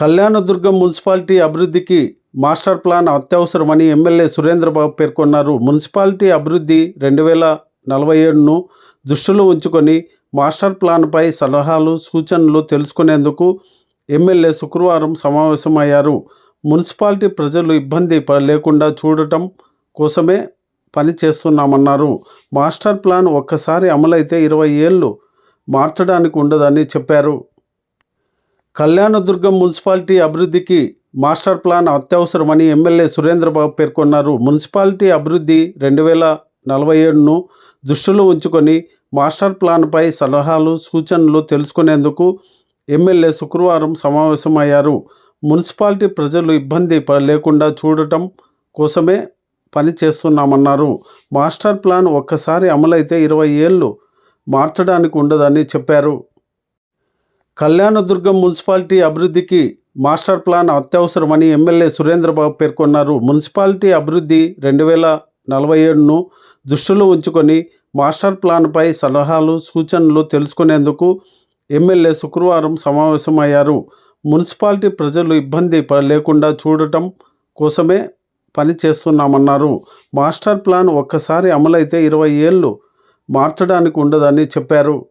Kalyandurg municipality అభివృద్ధికి master plan అత్యవసరమని MLA Surendrababu పేర్కొన్నారు. మున్సిపాలిటీ అభివృద్ధి రెండు వేల నలభై ఏడును దృష్టిలో ఉంచుకొని మాస్టర్ ప్లాన్పై సలహాలు సూచనలు తెలుసుకునేందుకు ఎమ్మెల్యే శుక్రవారం సమావేశమయ్యారు. మున్సిపాలిటీ ప్రజలు ఇబ్బంది ప- లేకుండా చూడటం కోసమే పని చేస్తున్నామన్నారు. మాస్టర్ ప్లాన్ ఒక్కసారి అమలైతే ఇరవై ఏళ్ళు మార్చడానికి ఉండదని చెప్పారు. కళ్యాణదుర్గం మున్సిపాలిటీ అభివృద్ధికి మాస్టర్ ప్లాన్ అత్యవసరమని ఎమ్మెల్యే సురేంద్రబాబు పేర్కొన్నారు. మున్సిపాలిటీ అభివృద్ధి రెండు వేల నలభై ఏడును దృష్టిలో ఉంచుకొని మాస్టర్ ప్లాన్పై సలహాలు సూచనలు తెలుసుకునేందుకు ఎమ్మెల్యే శుక్రవారం సమావేశమయ్యారు. మున్సిపాలిటీ ప్రజలు ఇబ్బంది ప- లేకుండా చూడటం కోసమే పని చేస్తున్నామన్నారు. మాస్టర్ ప్లాన్ ఒక్కసారి అమలైతే ఇరవై ఏళ్ళు మార్చడానికి ఉండదని చెప్పారు. కళ్యాణదుర్గం మున్సిపాలిటీ అభివృద్ధికి మాస్టర్ ప్లాన్ అత్యవసరమని ఎమ్మెల్యే సురేంద్రబాబు పేర్కొన్నారు. మున్సిపాలిటీ అభివృద్ధి రెండు వేల నలభై ఏడును దృష్టిలో ఉంచుకొని మాస్టర్ ప్లాన్పై సలహాలు సూచనలు తెలుసుకునేందుకు ఎమ్మెల్యే శుక్రవారం సమావేశమయ్యారు. మున్సిపాలిటీ ప్రజలు ఇబ్బంది ప- లేకుండా చూడటం కోసమే పని చేస్తున్నామన్నారు. మాస్టర్ ప్లాన్ ఒక్కసారి అమలైతే ఇరవై ఏళ్ళు మార్చడానికి ఉండదని చెప్పారు.